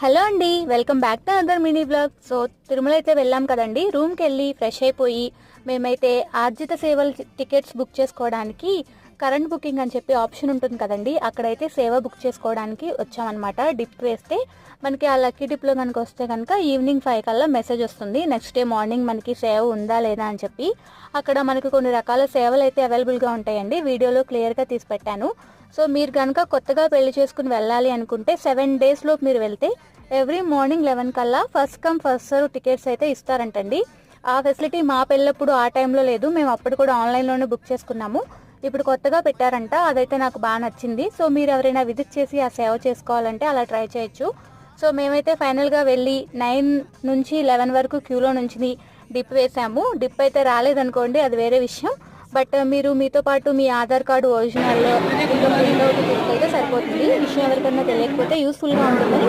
Hello అండి welcome back to other mini vlog. So Tirumala అయితే వెళ్ళాం కదండి రూమ్కి వెళ్ళి ఫ్రెష్ అయిపోయి మేమైతే ఆర్జిత సేవల టికెట్స్ బుక్ చేసుకోవడానికి కరెంట్ బుకింగ్ అని చెప్పి ఆప్షన్ ఉంటుంది కదండి అక్కడైతే సేవ బుక్ చేసుకోవడానికి వచ్చామన్నమాట. డిప్ వేస్తే మనకి ఆ లక్కీ డిప్లో కనుక వస్తే కనుక ఈవినింగ్ ఫైవ్ కల్లా మెసేజ్ వస్తుంది నెక్స్ట్ డే మార్నింగ్ మనకి సేవ ఉందా లేదా అని చెప్పి. అక్కడ మనకి కొన్ని రకాల సేవలు అయితే అవైలబుల్గా ఉంటాయండి వీడియోలో క్లియర్గా తీసి పెట్టాను. సో మీరు కనుక కొత్తగా పెళ్ళి చేసుకుని వెళ్ళాలి అనుకుంటే సెవెన్ డేస్ లోపు మీరు వెళ్తే ఎవ్రీ మార్నింగ్ లెవెన్ కల్లా first come first serve tickets అయితే ఇస్తారంటండి. ఆ ఫెసిలిటీ మా పెళ్ళప్పుడు ఆ టైంలో లేదు. మేము అప్పుడు కూడా ఆన్లైన్లోనే బుక్ చేసుకున్నాము. ఇప్పుడు కొత్తగా పెట్టారంట. అదైతే నాకు బాగా నచ్చింది. సో మీరు ఎవరైనా విజిట్ చేసి ఆ సేవ చేసుకోవాలంటే అలా ట్రై చేయొచ్చు. సో మేమైతే ఫైనల్గా వెళ్ళి నైన్ నుంచి లెవెన్ వరకు క్యూలో నుంచి డిప్ వేసాము. డిప్ అయితే రాలేదనుకోండి అది వేరే విషయం. బట్ మీరు మీతో పాటు మీ ఆధార్ కార్డు ఒరిజినల్ ఇంకా ప్రింట్అవుట్ తీసుకెళ్తే సరిపోతుంది. విషయం ఎవరికన్నా తెలియకపోతే యూస్ఫుల్గా ఉంటుందని